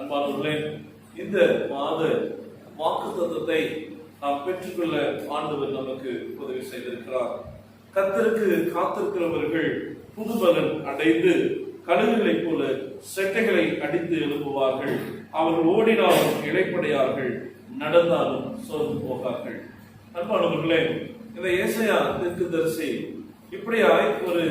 அன்பானவர்களே இந்த மாத வாக்கு தத்துவத்தை நாம் பெற்றுக்கொள்ள ஆண்டவர் நமக்கு உதவி செய்திருக்கிறார். கத்தருக்கு காத்திருக்கிறவர்கள் புதுபலன் அடைந்து கழுகுகளைப் போல செட்டைகளை அடித்து எழுப்புவார்கள் அவர்கள் ஓடினாலும் இடைப்படையார்கள் நடந்தாலும் சோர்ந்து போகார்கள் அன்பானவர்களே இந்த ஏசையா தரிசி இப்படியாய் ஒரு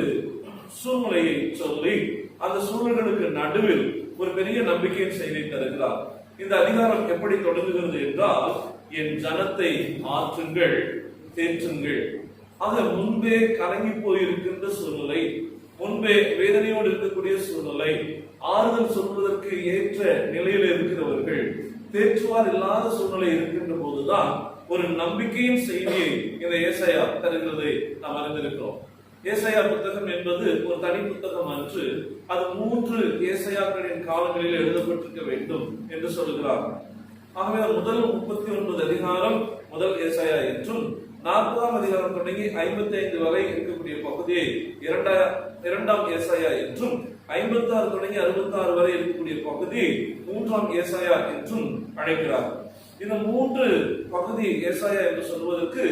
சூழ்நிலையை சொல்லி அந்த சூழல்களுக்கு நடுவில் ஒரு பெரிய நம்பிக்கையின் செய்தி தருகிறார். இந்த அதிகாரம் எப்படி தொடங்குகிறது என்றால் என் ஜனத்தை ஆற்றுங்கள் தேற்றுங்கள். ஆக முன்பே கலங்கி போயிருக்கின்ற சூழ்நிலை முன்பே வேதனையோடு இருக்கக்கூடிய சூழ்நிலை ஆறுதல் சொல்வதற்கு ஏற்ற நிலையில் இருக்கிறவர்கள் தேற்றுவார் இல்லாத சூழ்நிலை இருக்கின்ற போதுதான் ஒரு நம்பிக்கையின் செய்தியை இந்த ஏசாயா தருகிறது. நாம் அறிந்திருக்கிறோம். ஏசையா புத்தகம் என்பது ஒரு தனி புத்தகம் அன்று அது மூன்று ஏசையாக்களின் காலங்களில் எழுதப்பட்டிருக்க வேண்டும் என்று சொல்லுகிறார் ஆகவே முதல் முப்பத்தி ஒன்பது அதிகாரம் முதல் ஏசாயா என்றும் நாற்பதாம் அதிகாரம் தொடங்கி ஐம்பத்தி ஐந்து வரை இருக்கக்கூடிய பகுதியை இரண்டா இரண்டாம் ஏசாயா என்றும் ஐம்பத்தி ஆறு தொடங்கி அறுபத்தி ஆறு வரை இருக்கக்கூடிய பகுதி மூன்றாம் ஏசாயா என்றும் அழைக்கிறார். இந்த மூன்று பகுதி ஏசாயா என்று சொல்வதற்கு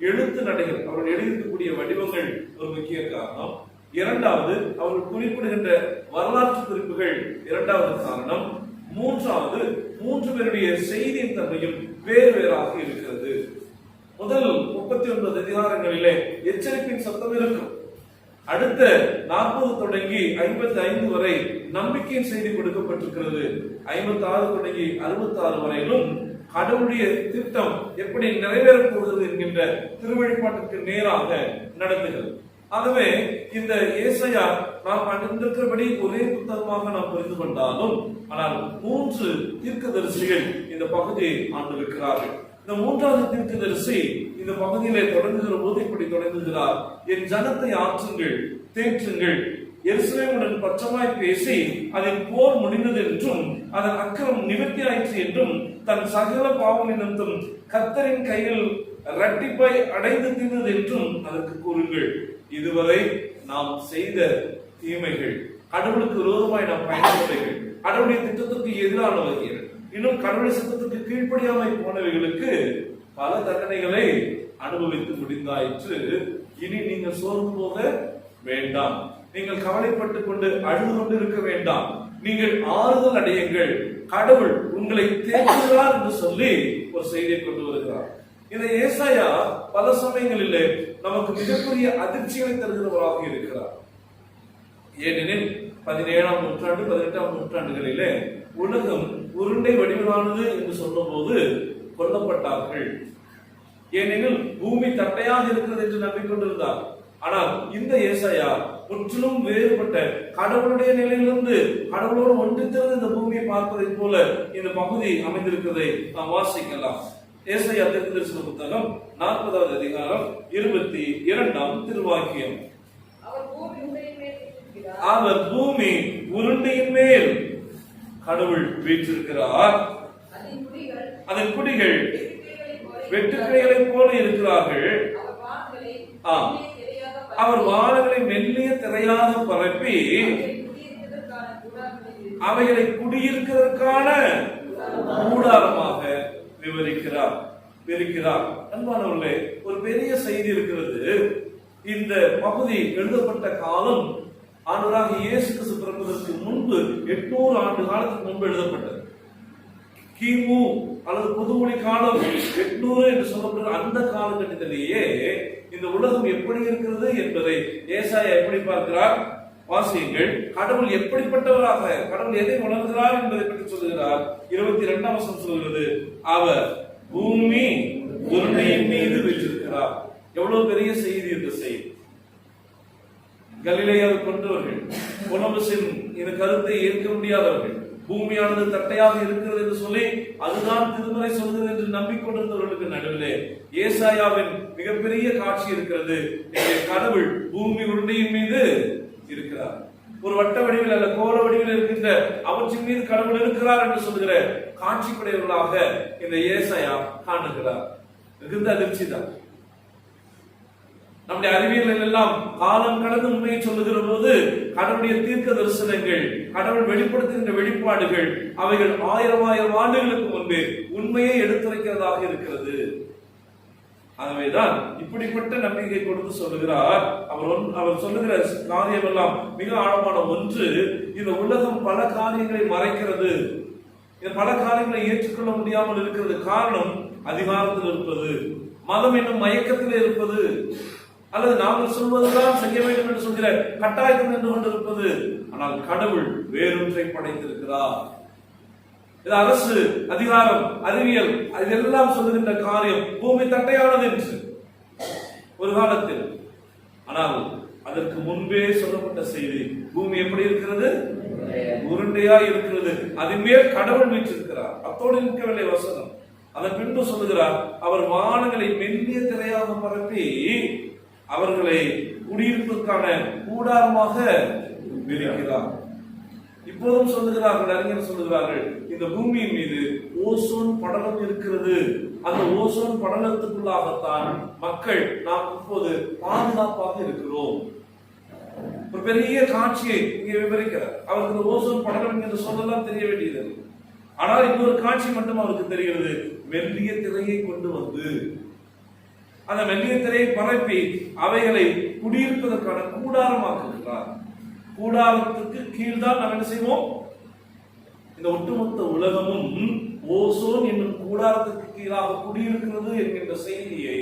எழுத்து நடைகள் அவர்கள் எழுதியிருக்கக்கூடிய வடிவங்கள் ஒரு முக்கிய காரணம். இரண்டாவது அவர்கள் குறிப்பிடுகின்ற வரலாற்று குறிப்புகள். இரண்டாவது காரணம் மூன்றாவது மூன்று பேருடைய செய்தியின் தன்மையும் வேறு வேறாக இருக்கிறது. முதல் முப்பத்தி ஒன்பது அதிகாரங்களிலே எச்சரிப்பின் சத்தம் இருக்கும். அடுத்த நாற்பது தொடங்கி ஐம்பத்தி ஐந்து வரை நம்பிக்கையின் செய்தி கொடுக்கப்பட்டிருக்கிறது. ஐம்பத்தி ஆறு தொடங்கி அறுபத்தி ஆறு வரையிலும் கடவுளுடைய திட்டம் எப்படி நிறைவேறப் போகிறது என்கின்ற திருவழிபாட்டுக்கு நேராக நடந்துகிறது. ஆகவே இந்த ஏசையா நாம் அறிந்திருக்கிறபடி ஒரே புத்தகமாக நாம் புரிந்து கொண்டாலும் ஆனால் மூன்று தீர்க்கதரிசிகள் இந்த பகுதியை ஆண்டிருக்கிறார்கள் இந்த மூன்றாவது தீர்க்கதரிசி இந்த பகுதியிலே தொடங்குகிற போது இப்படி தொடங்குகிறார். என் ஜனத்தை ஆற்றுங்கள் தேற்றுங்கள் எருசலேமுடன் பச்சமாய் பேசி அதன் போர் முடிந்தது என்றும் அதன் அக்கிரம் நிவர்த்தி ஆயிற்று என்றும் தன் சகல பாவம் நிமித்தம் கத்தரின் கையில் ரட்டிப்பை அடைந்து தீர்ந்தது என்றும் அதற்கு கூறுங்கள். இதுவரை நாம் செய்த தீமைகள் கடவுளுக்கு விரோதமாய் நாம் பயன்படுத்தவைகள் கடவுளுடைய திட்டத்திற்கு எதிரானவைகள் இன்னும் கடவுளை சத்தத்துக்கு கீழ்ப்படியாமல் போனவைகளுக்கு பல தண்டனைகளை அனுபவித்து முடிந்தாயிற்று. இனி நீங்கள் சோர்ந்து போக வேண்டாம். நீங்கள் கவலைப்பட்டுக் கொண்டு அழுது கொண்டு இருக்க வேண்டாம். நீங்கள் ஆறுதல் அடையுங்கள். கடவுள் உங்களை தேற்றுகிறார் என்று சொல்லி ஒரு செய்தியை கொண்டு வருகிறார். இந்த ஏசாயா பல சமயங்களிலே நமக்கு மிகப்பெரிய அதிர்ச்சிகளை தருகிறவராக இருக்கிறார். ஏனெனில் பதினேழாம் நூற்றாண்டு பதினெட்டாம் நூற்றாண்டுகளிலே உலகம் உருண்டை வடிவிலானது என்று சொன்னபோது கொல்லப்பட்டார்கள். ஏனெனில் பூமி தட்டையாக இருக்கிறது என்று நம்பிக்கொண்டிருந்தார். ஆனால் இந்த ஏசாயா முற்றிலும் வேறுபட்ட கடவுளுடைய நிலையிலிருந்து கடவுளோடு ஒன்றித்திருந்து இந்த பூமியை பார்ப்பதைப் போல இந்த பகுதி அமைந்திருக்கிறதை நாம் வாசிக்கலாம். ஏசாயா தெற்கு தரிசன புத்தகம் நாற்பதாவது அதிகாரம் இருபத்தி இரண்டாம் திருவாக்கியம். அவர் பூமி உருண்டையின் மேல் கடவுள் வீற்றிருக்கிறார். அதன் குடிகள் வெட்டுக்கிளிகளைப் போல இருக்கிறார்கள். ஆம். அவர் பறவை, வானங்களை மெல்லிய திரையாக பரப்பி அவைகளை குடியிருப்பதற்கான குடியிருக்கிறதற்கான கூடாரமாக விவரிக்கிறார் விரிக்கிறார். அன்பானவர்களே ஒரு பெரிய செய்தி இருக்கிறது. இந்த பகுதி எழுதப்பட்ட காலம் ஆண்டவராக இயேசு கிறிஸ்து பிறப்பதற்கு முன்பு எட்நூறு ஆண்டு காலத்துக்கு முன்பு எழுதப்பட்டது. கிமு அல்லது புதுமொழி காலம் எட்நூறு என்று சொல்லப்படுற அந்த காலகட்டத்திலேயே இந்த உலகம் எப்படி இருக்கிறது என்பதை ஏசாயா எப்படி பார்க்கிறார்? வாசியுங்கள். கடவுள் எப்படிப்பட்டவராக கடவுள் எதை உணர்கிறார் என்பதை பற்றி சொல்லுகிறார். இருபத்தி இரண்டாம் வருஷம் சொல்கிறது அவர் பூமி உருண்டையின் மீது வீற்றிருக்கிறார் எவ்வளவு பெரிய செய்தி இந்த செய்தி. கலிலேயாவை கொண்டவர்கள் கொலம்பஸின் இந்த கருத்தை ஏற்க முடியாதவர்கள் பூமியானது தட்டையாக இருக்கிறது என்று சொல்லி அதுதான் திருமறை சொல்கிறது என்று நம்பிக்கொண்டிருந்தவர்களுக்கு நடுவிலே ஏசாயாவின் மிகப்பெரிய காட்சி இருக்கிறது. கடவுள் பூமி உருண்டையின் மீது இருக்கிறார். ஒரு வட்ட வடிவில் அல்ல கோல வடிவில் இருக்கின்ற அவற்றின் மீது கடவுள் இருக்கிறார் என்று சொல்லுகிற காட்சிப்படையவர்களாக இந்த ஏசாயா காணுகிறார். மிகுந்த அதிர்ச்சி தான் நம்முடைய அறிவியல் எல்லாம் காலம் கடந்து உண்மையை சொல்லுகிற போது கடவுளுடைய தீர்க்க தரிசனங்கள் கடவுள் வெளிப்படுத்துகின்ற வெளிப்பாடுகள் அவைகள் ஆயிரம் ஆயிரம் ஆண்டுகளுக்கு முன்பே உண்மையை எடுத்துரைக்கிறதாக இருக்கிறது. ஆகவேதான் இப்படிப்பட்ட நம்பிக்கை கொடுத்து சொல்லுகிறார். அவர் ஒன்- அவர் சொல்லுகிற காரியம் எல்லாம் மிக ஆழமான ஒன்று இந்த உலகம் பல காரியங்களை மறைக்கிறது. இந்த பல காரியங்களை ஏற்றுக்கொள்ள முடியாமல் இருக்கிறது. காரணம் அதிகாரத்தில் இருப்பது மதம் என்னும் மயக்கத்தில் இருப்பது. அல்லது நாங்கள் சொல்வதுதான் செய்ய வேண்டும் என்று சொல்கிற கட்டாயத்தில் நின்று கொண்டிருப்பது. ஆனால் கடவுள் வேறொன்றை படைத்திருக்கிறார். இது அரசு அதிகாரம் அறிவியல் இதெல்லாம் சொல்லுகின்ற காரியம் பூமி தட்டையானது என்று. ஒரு காலத்தில். ஆனால் அதற்கு முன்பே சொல்லப்பட்ட செய்தி பூமி எப்படி இருக்கிறது? உருண்டையா இருக்கிறது. அதன் மேல் கடவுள் வீற்றிருக்கிறார். அத்தோடு நிற்கவில்லை வசனம். அதன் பின்பு சொல்லுகிறார் அவர் வானங்களை மெல்லிய திரையாக பரப்பி அவர்களை குடியிருப்புக்கான கூடாரமாக விரிக்கிறார். இப்போதும் சொல்லுகிறார்கள் அறிஞர் சொல்லுகிறார்கள் இந்த பூமியின் மீது ஓசோன் படலம் இருக்கிறது. அந்த ஓசோன் படலத்துக்குள்ளாகத்தான் மக்கள் நாம் இப்போது பாதுகாப்பாக இருக்கிறோம். ஒரு பெரிய காட்சியை இங்கே விவரிக்கிறார். அவருக்கு இந்த ஓசோன் படலம் என்று சொல்லலாம் தெரிய வேண்டியது ஆனால் இன்னொரு காட்சி மட்டும் அவருக்கு தெரிகிறது. வெள்ளிய திரையை கொண்டு வந்து அந்த மெல்லிய திரையை பரப்பி அவைகளை குடியிருப்பதற்கான கூடாரமாக்குகிறார் கூடாரத்துக்கு கீழ்தான் நாம் என்ன செய்வோம்? இந்த ஒட்டுமொத்த உலகமும் ஓசோன் என்னும் கூடாரத்துக்கு கீழாக குடியிருக்கிறது என்கின்ற செய்தியை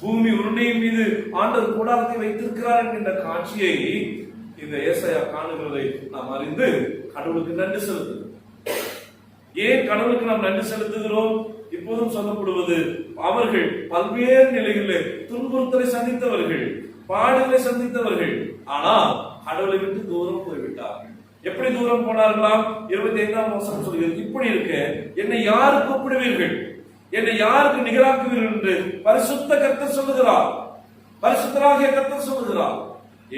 பூமி உருண்டையின் மீது ஆண்டவர் கூடாரத்தை வைத்திருக்கிறார் என்கின்ற காட்சியை இந்த ஏசையா காணுகிறதை நாம் அறிந்து கடவுளுக்கு நன்றி செலுத்துகிறோம். ஏன் கடவுளுக்கு நாம் நன்றி செலுத்துகிறோம்? இப்போதும் சொல்லப்படுவது அவர்கள் பல்வேறு நிலைகளில் துன்புறுத்தலை சந்தித்தவர்கள் பாடுகளை சந்தித்தவர்கள். ஆனால் கடவுளை விட்டு தூரம் போய்விட்டார்கள் எப்படி தூரம் போனார்களாம் இருபத்தி ஐந்தாம் வருஷம் சொல்கிறது இப்படி இருக்க என்னை யாருக்கு கூப்பிடுவீர்கள்? என்னை யாருக்கு நிகராக்குவீர்கள் என்று பரிசுத்த கர்த்தர் சொல்லுகிறார். பரிசுத்தராகிய கர்த்தர் சொல்லுகிறார்.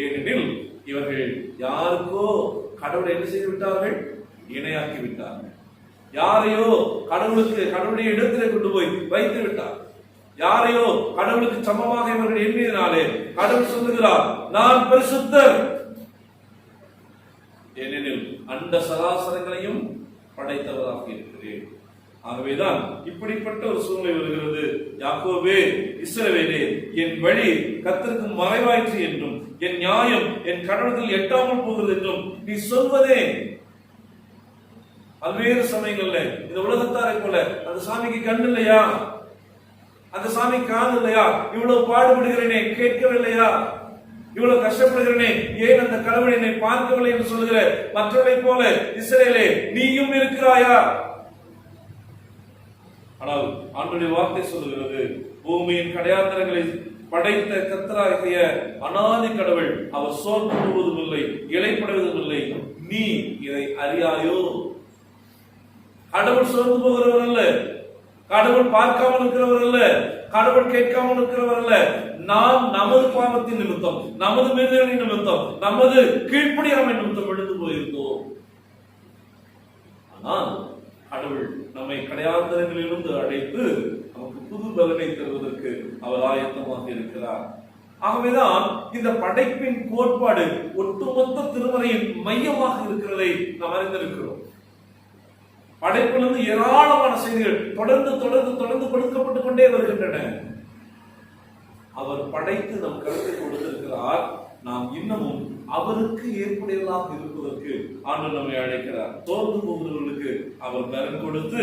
ஏனெனில் இவர்கள் யாருக்கோ கடவுளை என்ன செய்து விட்டார்கள் இணையாக்கி விட்டார்கள் யாரையோ கடவுளுக்கு கடவுளுடைய இடத்திலே கொண்டு போய் வைத்து விட்டார் யாரையோ கடவுளுக்கு சமமாக இவர்கள் எண்ணியதினாலே கடவுள் சொல்லுகிறார் நான் பரிசுத்தர். ஏனெனில் அண்ட சராசரங்களையும் படைத்தவராக இருக்கிறேன். ஆகவேதான் இப்படிப்பட்ட ஒரு சூழ்நிலை வருகிறது. யாக்கோவே இஸ்ரவேலே என் வழி கத்திருக்கும் மறைவாயிற்று என்றும் என் நியாயம் என் கடவுளுக்கு எட்டாமல் போகிறது என்றும் நீ சொல்வதே பல்வேறு சமயங்கள்ல இந்த உலகத்தாரை போல அந்த சாமிக்கு கண் இல்லையா அந்த சாமி காது இல்லையா இவ்வளவு பாடுபடுகிறேனே கேட்கவில்லையா? இவ்வளவு கஷ்டப்படுகிறேனே ஏன் அந்த கடவுள் என்னை பார்க்கவில்லை என்று சொல்லுகிற மற்றவர்களை போல இஸ்ரேலே நீயும் இருக்கிறாயா? ஆனால் ஆண்டுடைய வார்த்தை சொல்லுகிறது பூமியின் கடையாந்தரங்களை படைத்த கத்தராகிய அனாதி கடவுள் அவர் சோர்ந்து போவதும் இல்லை இலைப்படுவதும் இல்லை நீ இதை அறியாயோ? கடவுள் சோர்ந்து போகிறவர் அல்ல. கடவுள் பார்க்காமல் இருக்கிறவர் அல்ல. கடவுள் கேட்காமல் இருக்கிறவர் அல்ல. நாம் நமது பாவத்தின் நிமித்தம் நமது மீறுதலின் நிமித்தம் நமது கீழ்ப்படியாமை நிமித்தம் எழுந்து போயிருந்தோம். ஆனால் கடவுள் நம்மை கடையாந்தரங்களிலிருந்து அழைத்து நமக்கு புது பலனை தருவதற்கு அவர் ஆயத்தமாக இருக்கிறார். ஆகவேதான் இந்த படைப்பின் கோட்பாடு ஒட்டுமொத்த திருமறையின் மையமாக இருக்கிறதை நாம் அறிந்திருக்கிறோம். படைப்பிலிருந்து ஏராளமான செய்திகள் தொடர்ந்து தொடர்ந்து தொடர்ந்து கொடுக்கப்பட்டு கொண்டே வருகின்றன. அவர் படைத்து நம் கருத்தை கொடுத்திருக்கிறார். நாம் இன்னமும் அவருக்கு ஏற்புடையவர்களாக இருப்பதற்கு ஆண்டு நம்மை அழைக்கிறார். தோர்ந்து போகிறவர்களுக்கு அவர் தரம் கொடுத்து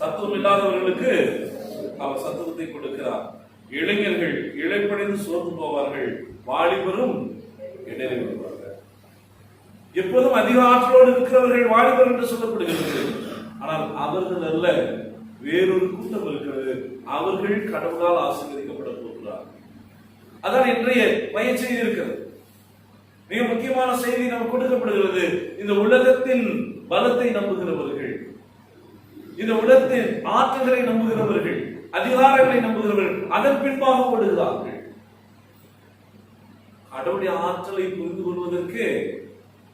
சத்துவம் இல்லாதவர்களுக்கு அவர் சத்துவத்தை கொடுக்கிறார். இளைஞர்கள் இழைப்படைந்து சோர்ந்து போவார்கள். வாலிபரும் இடறி வருவார்கள் எப்போதும் அதிக ஆற்றலோடு இருக்கிறவர்கள் வாலிபர் என்று சொல்லப்படுகிறது. ஆனால் அவர்கள் அல்ல வேறொரு கூட்டம் இருக்கிறது. அவர்கள் கடவுளால் ஆசீர்வதிக்கப்பட போகிறார். அதான் இன்றைய மைய செய்தி இருக்கிறது. மிக முக்கியமான செய்தி நமக்கு கொடுக்கப்படுகிறது. இந்த உலகத்தின் பலத்தை நம்புகிறவர்கள் இந்த உலகத்தின் ஆற்றல்களை நம்புகிறவர்கள் அதிகாரங்களை நம்புகிறவர்கள் அதன் பின்பாக ஓடுகிறார்கள். கடவுளுடைய ஆற்றலை புரிந்து கொள்வதற்கு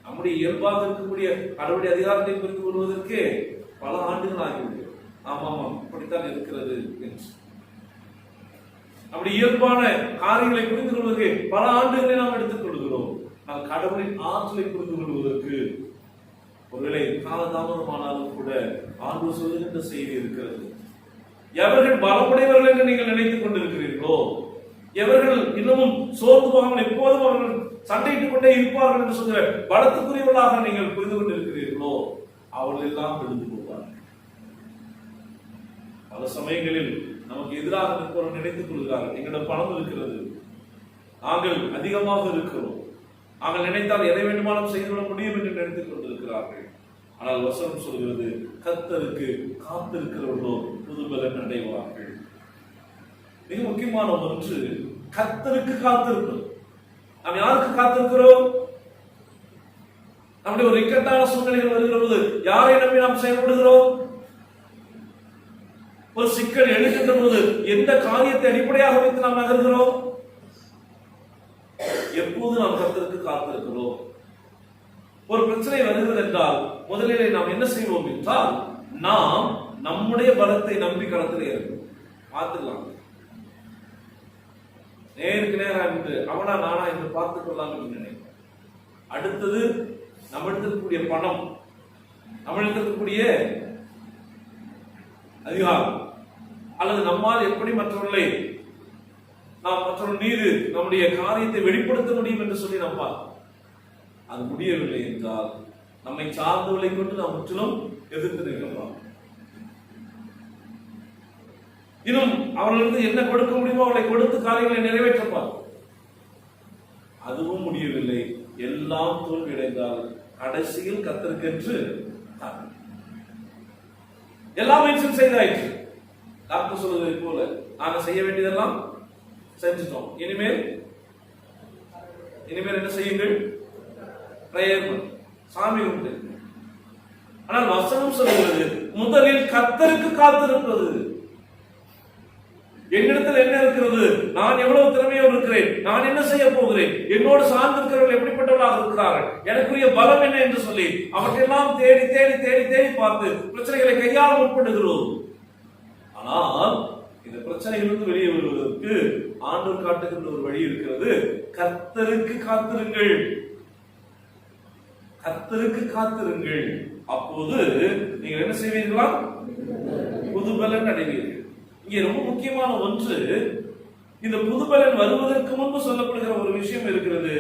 நம்முடைய இயல்பாக இருக்கக்கூடிய கடவுளுடைய அதிகாரத்தை புரிந்து கொள்வதற்கு பல ஆண்டுகள் ஆகிவிடும் ஆமாம் ஆமாம் இப்படித்தான் இருக்கிறது என்று. நம்முடைய இயல்பான காரியங்களை புரிந்து கொள்வதற்கு பல ஆண்டுகளை நாம் எடுத்துக் கொள்கிறோம். நாம் கடவுளின் ஆற்றலை புரிந்து கொள்வதற்கு ஒருவேளை காலதாமதமானாலும் கூட ஆண்டு சொல்லுகின்ற செய்தி இருக்கிறது. எவர்கள் பலமுடையவர்கள் என்று நீங்கள் நினைத்துக் கொண்டிருக்கிறீர்களோ எவர்கள் இன்னமும் சோர்ந்து போகாமல் எப்போதும் அவர்கள் சண்டையிட்டுக் கொண்டே இருப்பார்கள் என்று சொல்கிற பலத்துக்குரியவர்களாக நீங்கள் புரிந்து கொண்டிருக்கிறீர்களோ அவர்கள் எல்லாம் விழுந்து பல சமயங்களில் நமக்கு எதிராக நிற்பவர்கள் நினைத்துக் கொள்கிறார்கள். எங்களிடம் பணம் இருக்கிறது. நாங்கள் அதிகமாக இருக்கிறோம். நாங்கள் நினைத்தால் எதை வேண்டுமானாலும் செய்துவிட முடியும் என்று நினைத்துக் கொண்டிருக்கிறார்கள். ஆனால் வசனம் சொல்கிறது கத்தருக்கு காத்திருக்கிறவர்களோ புதுபலன் அடைவார்கள். மிக முக்கியமான ஒன்று கத்தருக்கு காத்திருக்கிறோம் நாம் யாருக்கு காத்திருக்கிறோம்? நம்முடைய ஒரு இக்கட்டான சூழ்நிலைகள் வருகிற போது யாரை நம்பி நாம் செயல்படுகிறோம்? ஒரு சிக்கல் எழுகின்ற போது எந்த காரியத்தை அடிப்படையாக வைத்து நாம் நகர்கிறோம்? எப்போது நாம் கர்த்தருக்கு காத்திருக்கிறோம்? ஒரு பிரச்சனை வருகிறது என்றால் முதலிலே நாம் என்ன செய்வோம் என்றால் நாம் நம்முடைய பலத்தை நம்பி களத்தில் இருக்கும் பார்த்துக்கலாம். நேருக்கு நேரம் என்று அவனா நானா என்று பார்த்துக் கொள்ளலாம் என்று நினைப்போம். அடுத்தது நம்மிடத்தில் இருக்கக்கூடிய பணம் நம்மிடத்தில் இருக்கக்கூடிய அதிகாரம். அல்லது நம்மால் எப்படி மற்றவர்களை நாம் மற்றவர்கள் மீது நம்முடைய காரியத்தை வெளிப்படுத்த முடியும் என்று சொல்லி நம்பார் அது முடியவில்லை என்றால் நம்மை சார்ந்தவர்களை கொண்டு நாம் முற்றிலும் எதிர்த்து நிற்கலாம் இன்னும் அவர்களுக்கு என்ன கொடுக்க முடியுமோ அவளை கொடுத்து காரியங்களை நிறைவேற்றப்பார் அதுவும் முடியவில்லை. எல்லாம் தோல்வியடைந்தால் கடைசியில் கத்தருக்கென்று காத்திரு. எல்லாம் செய்தாயிற்று. டாக்டர் சொல்வதை போல நாங்க செய்ய வேண்டியதெல்லாம் செஞ்சுட்டோம். இனிமேல் இனிமேல் என்ன செய்யுங்கள்? பிரேயர் சாமி உண்டு ஆனால் வசனம் சொல்கிறது முதலில் கத்தருக்கு காத்திருப்பது என்னிடத்தில் என்ன இருக்கிறது? நான் எவ்வளவு திறமையோடு இருக்கிறேன். நான் என்ன செய்ய போகிறேன்? என்னோடு சார்ந்திருக்கிறவர்கள் எப்படிப்பட்டவர்களாக இருக்கிறார்கள்? எனக்குரிய பலம் என்ன என்று சொல்லி அவற்றையெல்லாம் தேடி தேடி தேடி தேடி பார்த்து பிரச்சனைகளை கையாள முற்படுகிறோம். ஆனால் இந்த பிரச்சனையிலிருந்து வெளியே வருவதற்கு ஆண்டவர் காட்டுகின்ற ஒரு வழி இருக்கிறது. கர்த்தருக்கு காத்திருங்கள். கர்த்தருக்கு காத்திருங்கள். அப்போது நீங்கள் என்ன செய்வீர்களா? புதுபலன் அடைவீர்கள். இங்கே ரொம்ப முக்கியமான ஒன்று இந்த புதுபலன் வருவதற்கு முன்பு சொல்லப்படுகிற ஒரு விஷயம் இருக்கிறது.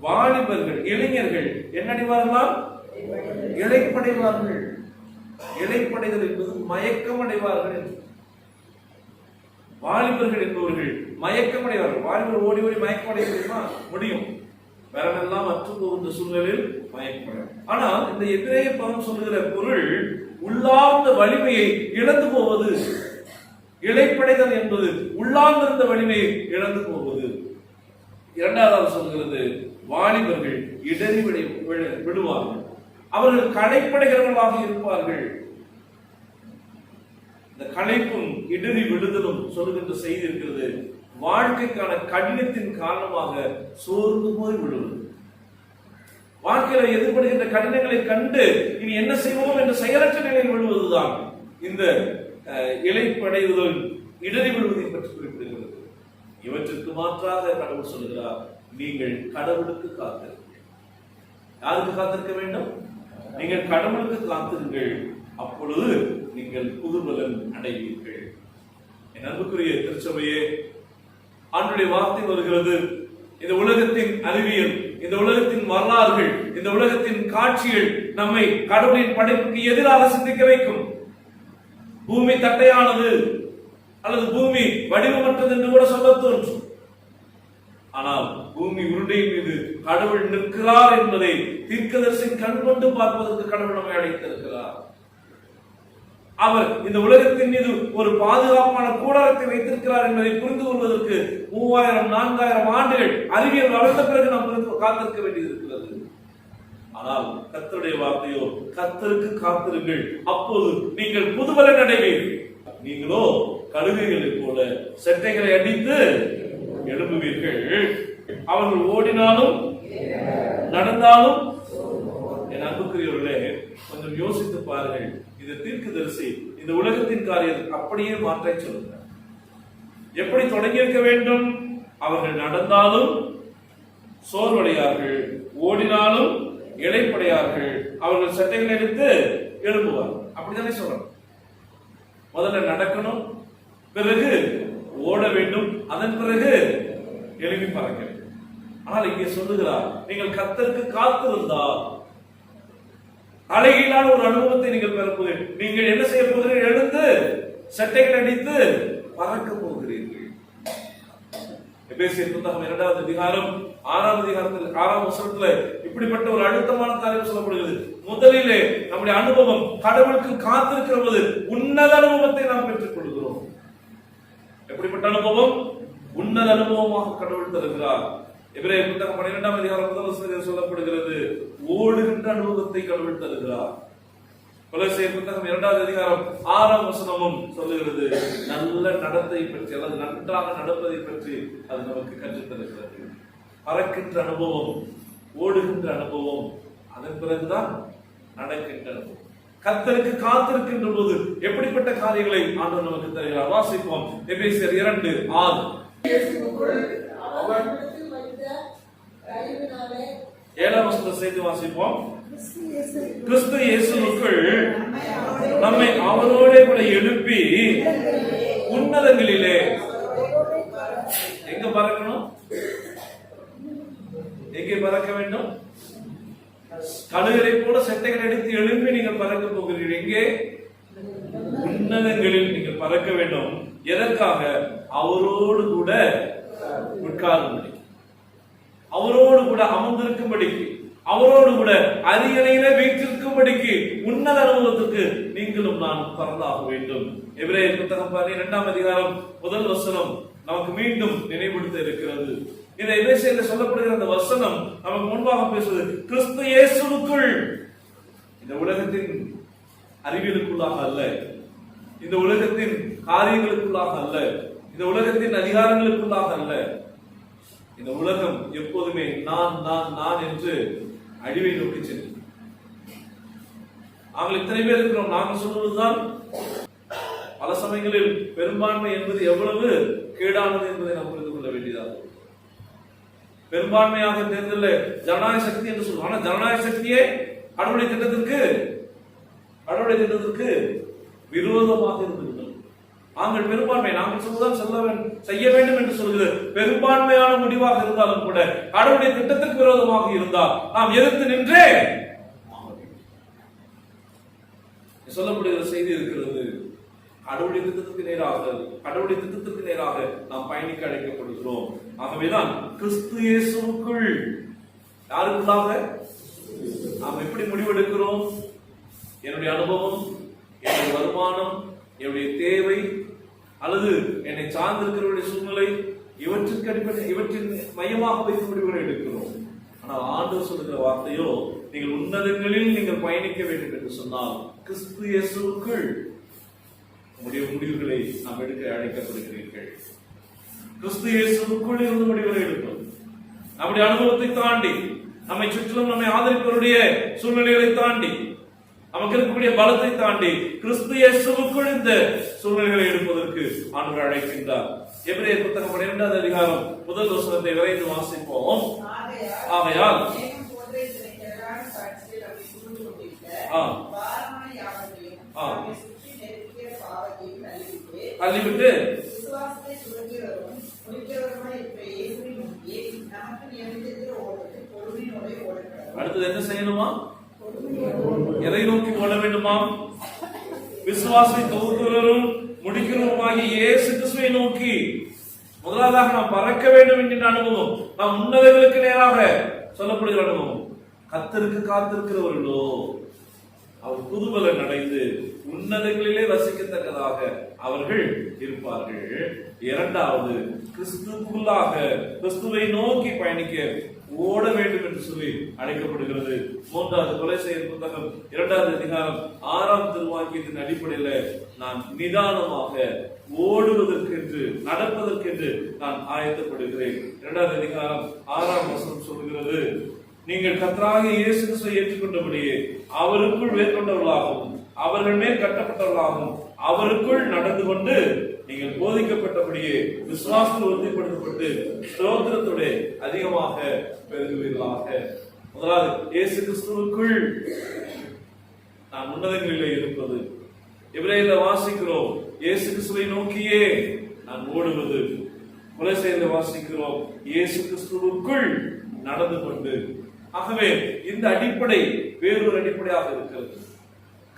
வாலிபர்கள் இளைஞர்கள் என்ன அடைவார்களாம் இழைப்படைவார்கள் இழைப்படைதல் என்பது மயக்கம் அடைவார்கள் என்று. வாலிபர்கள் என்பவர்கள் மயக்கமடைவார்கள். வாலிபர் ஓடி ஓடி மயக்கமடைய முடியுமா? முடியும். வரமெல்லாம் அற்று போகின்ற சூழ்நிலையில் மயக்கம் ஆனால் இந்த எதிரேய பதம் சொல்லுகிற பொருள் உள்ளார்ந்த வலிமையை இழந்து போவது. இழைப்படைதல் என்பது உள்ளார்ந்திருந்த வலிமையை இழந்து போவது. இரண்டாவது சொல்கிறது வாலிபர்கள் இடறி விடுவார்கள் அவர்கள் களைப்படைகிறவர்களாக இருப்பார்கள். இந்த களைப்பும் இடறி விடுதலும் சொல்லுகின்ற செய்தி இருக்கிறது. வாழ்க்கைக்கான கடினத்தின் காரணமாக சோர்ந்து போய் விடுவது வாழ்க்கையில எதிர்படுகின்ற கடினங்களை கண்டு இனி என்ன செய்வோம் என்ற செயலற்ற நிலையில் விழுவதுதான் இந்த அஹ், இடறி விடுவதை பற்றி குறிப்பிடுகிறது. இவற்றிற்கு மாற்றாக கடவுள் சொல்கிறார் நீங்கள் கடவுளுக்கு காத்திருங்கள். யாருக்கு காத்திருக்க வேண்டும்? நீங்கள் கடவுளுக்கு காத்திருங்கள். அப்பொழுது நீங்கள் புதுபலன் அடைவீர்கள். என் அன்புக்குரிய திருச்சபையே ஆண்டுடைய வார்த்தை வருகிறது. இந்த உலகத்தின் அறிவியல் இந்த உலகத்தின் வரலாறுகள் இந்த உலகத்தின் காட்சிகள் நம்மை கடவுளின் படைப்புக்கு எதிராக சிந்திக்க வைக்கும். பூமி தட்டையானது அல்லது பூமி வடிவமற்றது என்று கூட சொல்ல தோன்றும். ஆனால் பூமி உருண்டையின் மீது கடவுள் நிற்கிறார் என்பதை தீர்க்கதரிசின் கண்கொண்டு பார்ப்பதற்கு கடவுள் நம்மை அழைத்திருக்கிறார். அவர் இந்த உலகத்தின் மீது ஒரு பாதுகாப்பான கூடாரத்தை வைத்திருக்கிறார் என்பதை புரிந்து கொள்வதற்கு மூவாயிரம் நான்காயிரம் ஆண்டுகள் அறிவியல் வளர்ந்த பிறகு நாம் புரிந்து காத்திருக்க வேண்டியது இருக்கிறது ஆனால் கத்தருடைய வார்த்தையோ கத்தருக்கு காத்திருங்கள். அப்போது நீங்கள் புதுபலன் அடைவீர்கள் நீங்களோ கழுகுகளைப் போல செட்டைகளை அடித்து எழும்புவீர்கள். அவர்கள் ஓடினாலும் நடந்தாலும் என் அன்புக்குரியவர்களே கொஞ்சம் யோசித்து பாருங்கள். இந்த தீர்க்கு தரிசி இந்த உலகத்தின் காரியம் அப்படியே மாற்ற சொல்லுங்க எப்படி தொடங்கியிருக்க வேண்டும்? அவர்கள் நடந்தாலும் சோர்வடையார்கள் ஓடினாலும் இழைப்படையார்கள் அவர்கள் சட்டைகளை எடுத்து எழுப்புவார் அப்படித்தானே சொல்றோம் முதல்ல நடக்கணும் பிறகு ஓட வேண்டும் அதன் பிறகு எழுப்பி பறக்க ஆனால் இங்கே சொல்லுகிறார் நீங்கள் கத்தருக்கு காத்திருந்தால் அழகிலான ஒரு அனுபவத்தை நீங்கள் பெறும்போது நீங்கள் என்ன செய்ய போகிறீர்கள்? எழுந்து சட்டைகள் அடித்து பறக்க போகிறீர்கள். எபேசியர் புத்தகம் இரண்டாவது அதிகாரம் ஆறாம் அதிகாரத்தில் ஆறாம் வசனத்துல இப்படிப்பட்ட ஒரு அழுத்தமான காரியம் சொல்லப்படுகிறது. முதலிலே நம்முடைய அனுபவம் கடவுளுக்கு காத்திருக்கிற போது உன்னத அனுபவத்தை நாம் பெற்றுக் கொள்கிறோம். எப்படிப்பட்ட அனுபவம்? உன்னத அனுபவமாக கடவுள் தருகிறார். இவரே புத்தகம் பன்னிரெண்டாம் அதிகாரம் முதல் வசனத்தில் சொல்லப்படுகிறது ஓடுகின்ற அனுபவத்தை கடவுள் தருகிறார். கொலோசியர் புத்தகம் இரண்டாவது அதிகாரம் ஆறாம் வசனமும் சொல்லுகிறது நல்ல நடத்தை பற்றி அல்லது நன்றாக நடப்பதை பற்றி அது நமக்கு கற்றுத் தருகிறது. பறக்கின்ற அனுபவம் ஓடுகின்ற அனுபவம் அதன் பிறகுதான் நடக்கின்ற அனுபவம். கத்தருக்கு காத்திருக்கின்ற போது எப்படிப்பட்ட காரியங்களை ஆண்டவர் நமக்கு தருகிறார்? வாசிப்போம். எபேசியர் இரண்டு ஆறு அவர் உள்ளத்தில் வைத்த அறிவினாலே ஏழாம் வசனத்தை செய்து வாசிப்போம். கிறிஸ்து இயேசுவுக்குள் நம்மை அவரோடே கூட எழுப்பி உன்னதங்களிலே எங்க பறக்கணும்? எங்கே பறக்க வேண்டும்? கழுகரை போல செட்டைகள் எடுத்து எழுப்பி நீங்கள் பறக்க போகிறீர்கள். எங்கே? உன்னதங்களில் நீங்கள் பறக்க வேண்டும். எதற்காக? அவரோடு கூட உட்காரும்படி. அவரோடு கூட அமர்ந்திருக்கும்படிக்கு அவரோடு கூட அரியணையில வீற்றிருக்கும்படிக்கு உன்னத அனுபவத்துக்கு நீங்களும் நான் பரந்தாக வேண்டும். எவரே புத்தகம் பாருங்க இரண்டாம் அதிகாரம் முதல் வசனம் நமக்கு மீண்டும் நினைவுபடுத்த இருக்கிறது. இந்த எபேசியர்ல சொல்லப்படுகிற அந்த வசனம் நமக்கு முன்பாக பேசுவது கிறிஸ்து இயேசுக்குள் இந்த உலகத்தின் அறிவியலுக்குள்ளாக அல்ல. இந்த உலகத்தின் காரியங்களுக்குள்ளாக அல்ல. இந்த உலகத்தின் அதிகாரங்களுக்குள்ளாக அல்ல. இந்த உலகம் எப்போதுமே நான் நான் நான் என்று அழிவை நோக்கி சென்று நாங்கள் இத்தனை பேர் இருக்கிறோம். நாங்கள் சொல்வதுதான் பல சமயங்களில் பெரும்பான்மை என்பது எவ்வளவு கேடானது என்பதை நாம் புரிந்து கொள்ள வேண்டியதாக பெரும்பான்மையாக தேர்தலில் ஜனநாயக சக்தி என்று சொல்லுவோம் ஆனால் ஜனநாயக சக்தியே கடவுளுடைய திட்டத்திற்கு கடவுளுடைய திட்டத்திற்கு விரோதமாக இருந்தது நாங்கள் பெரும்பான்மை நாங்கள் சொல்வதுதான் சொல்ல வேண்டும் செய்ய வேண்டும் என்று சொல்கிறது பெரும்பான்மையான முடிவாக இருந்தாலும் கூட கடவுளுடைய திட்டத்திற்கு விரோதமாக இருந்தால் நாம் எதிர்த்து நின்றே ஆக சொல்லப்படுகிற செய்தி இருக்கிறது. கடவுளுடைய திட்டத்துக்கு நேராக கடவுளுடைய திட்டத்திற்கு நேராக நாம் பயணிக்க அழைக்கப்படுகிறோம். ஆகவேதான் கிறிஸ்து இயேசுக்குள் யாருக்குள்ளாக? நாம் எப்படி முடிவெடுக்கிறோம்? என்னுடைய அனுபவம் என்னுடைய வருமானம் என்னுடைய தேவை அல்லது என்னை சார்ந்திருக்கிறவருடைய சூழ்நிலை இவற்றிற்கு அடிப்படை இவற்றின் மையமாக வைத்து முடிவுகளை எடுக்கிறோம். ஆனால் ஆண்டவர் சொல்லுகிற வார்த்தையோ நீங்கள் உன்னதங்களில் நீங்கள் பயணிக்க வேண்டும் என்று சொன்னால் கிறிஸ்து இயேசுவுக்குள் உங்களுடைய முடிவுகளை நாம் எடுக்க அழைக்கப்படுகிறீர்கள். கிறிஸ்து இயேசுவுக்குள் இருந்து முடிவுகளை எடுக்கும் நம்முடைய அனுபவத்தை தாண்டி நம்மை சுற்றிலும் நம்மை ஆதரிப்பவருடைய சூழ்நிலைகளை தாண்டி நமக்கு இருக்கக்கூடிய பலத்தை தாண்டி கிறிஸ்து இயேசுக்குள் இந்த சூழ்நிலைகளை எடுப்பதற்கு ஆண்டவர் அழைக்கின்றார். எப்படி புத்தகம் பன்னிரெண்டாவது அதிகாரம் முதல் வசனத்தை விரைந்து வாசிப்போம். ஆகையால் ஆகையால் விசுவாசை தொகுக்கிறவரும் முடிக்கிறவருமாகிய இயேசு கிறிஸ்துவை நோக்கி முதலாவதாக நாம் பறக்க வேண்டும் என்கின்ற அனுபவம் நாம் முன்னதர்களுக்கு நேராக சொல்லப்படுகிற அனுபவம் கத்தருக்கு காத்திருக்கிறவர்களோ அவர் புதுபலன் அடைந்து உன்னதங்களிலே வசிக்கத்தக்கதாக அவர்கள் இருப்பார்கள். இரண்டாவது கிறிஸ்துக்குள்ளாக கிறிஸ்துவை நோக்கி பயணிக்க ஓட வேண்டும் என்று சொல்லி அழைக்கப்படுகிறது. மூன்றாவது கொலை செய்யும் புத்தகம் இரண்டாவது அதிகாரம் ஆறாம் திருவாக்கியத்தின் அடிப்படையில நான் நிதானமாக ஓடுவதற்கென்று நடப்பதற்கென்று நான் ஆயத்தப்படுகிறேன். இரண்டாவது அதிகாரம் ஆறாம் வசனம் சொல்கிறது நீங்கள் கத்தராக இயேசு ஏற்றுக்கொண்டபடியே அவருக்குள் மேற்கொண்டவர்களாகவும் அவர்கள் மேல் கட்டப்பட்டவர்களாகவும் அவருக்குள் நடந்து கொண்டு நீங்கள் போதிக்கப்பட்டபடியே விசுவாசம் உறுதிப்படுத்தப்பட்டு ஸ்தோத்திரத்துடைய அதிகமாக பெருகுவீர்களாக. முதலாவது இயேசு கிறிஸ்துவுக்குள் நாம் உன்னதங்களில் இருப்பது. இவரையில வாசிக்கிறோம் இயேசு கிறிஸ்துவை நோக்கியே நான் ஓடுவது. குலசையில வாசிக்கிறோம் இயேசு கிறிஸ்துவுக்குள் நடந்து கொண்டு. ஆகவே இந்த அடிப்படை வேறொரு அடிப்படையாக இருக்கிறது.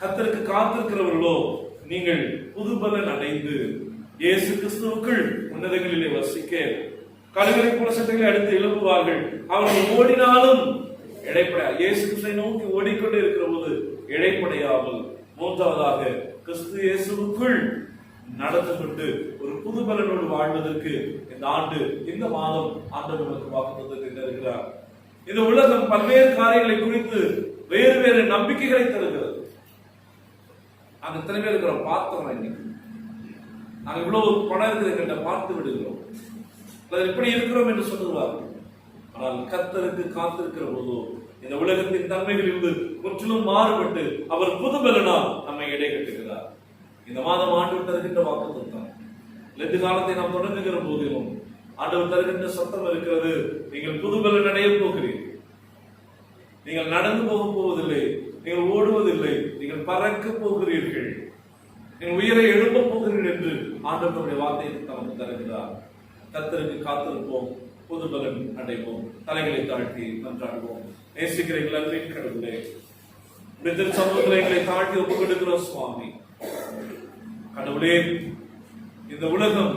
கத்தருக்கு காத்திருக்கிறவர்களோ நீங்கள் புதுபலன் அடைந்து இயேசு கிறிஸ்துவுக்குள் உன்னதங்களிலே வசிக்க கழுகரை போல அடுத்து எழுப்புவார்கள் அவர்கள் ஓடினாலும் இடைப்பட இயேசு கிறிஸ்துவை நோக்கி ஓடிக்கொண்டே இருக்கிற போது இடைப்படையாமல் மூன்றாவதாக கிறிஸ்து இயேசுவுக்குள் நடந்து கொண்டு ஒரு புது பலனோடு வாழ்வதற்கு இந்த ஆண்டு இந்த மாதம் ஆண்டு நமக்கு வாக்குத்தத்தை தருகிறார் இந்த உலகம் பல்வேறு காரியங்களை குறித்து வேறு வேறு நம்பிக்கைகளை தருகிறது. அந்த எத்தனை இருக்கிற பார்த்தோம் இன்னைக்கு? நாங்கள் இவ்வளவு பணம் இருக்கிற பார்த்து விடுகிறோம். அல்லது இப்படி இருக்கிறோம் என்று சொல்லுவார்கள் ஆனால் கத்தருக்கு காத்திருக்கிற போதோ இந்த உலகத்தின் தன்மைகளிலிருந்து முற்றிலும் மாறுபட்டு அவர் புதுபலனால் நம்மை இடை கட்டுகிறார். இந்த மாதம் ஆண்டு தருகின்ற வாக்கு தான் லெட்டு காலத்தை நாம் தொடங்குகிற போதிலும் ஆண்டவர் தருகின்ற சத்தம் இருக்கிறது. நீங்கள் புதுபலன் அடைய போகிறீர்கள் நீங்கள் நடந்து போக போவதில்லை நீங்கள் ஓடுவதில்லை நீங்கள் பறக்க போகிறீர்கள். என் உயிரை எழுப்ப போகிறீர்கள் என்று ஆண்டவருடைய வார்த்தையை நமக்கு தருகிறார். கத்தருக்கு காத்திருப்போம். புதுபலன் அடைவோம். தலைகளை தாழ்த்தி நன்றாடுவோம் நேசிக்கிறீர்கள் அன்பின் கடவுளே மிதிர் சமூகங்களை சமூகத்தில் எங்களை தாழ்த்தி ஒப்புக்கொடுக்கிறோம் சுவாமி கடவுளே இந்த உலகம்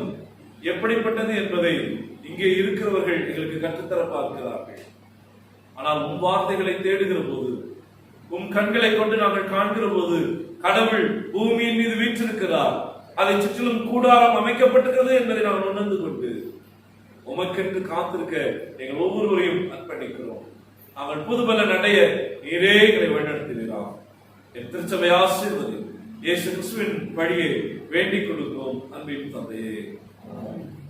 எப்படிப்பட்டது என்பதை இங்கே இருக்கிறவர்கள் எங்களுக்கு கற்றுத்தர பார்க்கிறார்கள். ஆனால் உன் வார்த்தைகளை தேடுகிற போது உன் கண்களை கொண்டு நாங்கள் காண்கிற போது கடவுள் பூமியின் மீது வீற்றிருக்கிறார். அதை சுற்றிலும் கூடாரம் அமைக்கப்பட்டிருக்கிறது என்பதை நாங்கள் உணர்ந்து கொண்டு உமக்கென்று காத்திருக்க எங்கள் ஒவ்வொருவரையும் அர்ப்பணிக்கிறோம். நாங்கள் புதுபல நடைய நீரே எங்களை வழிநடத்துகிறார் என் திருச்சபை ஆசீர்வதி இயேசு கிறிஸ்துவின் வழியை வேண்டிக் கொடுக்கிறோம் அன்பின் தந்தையே.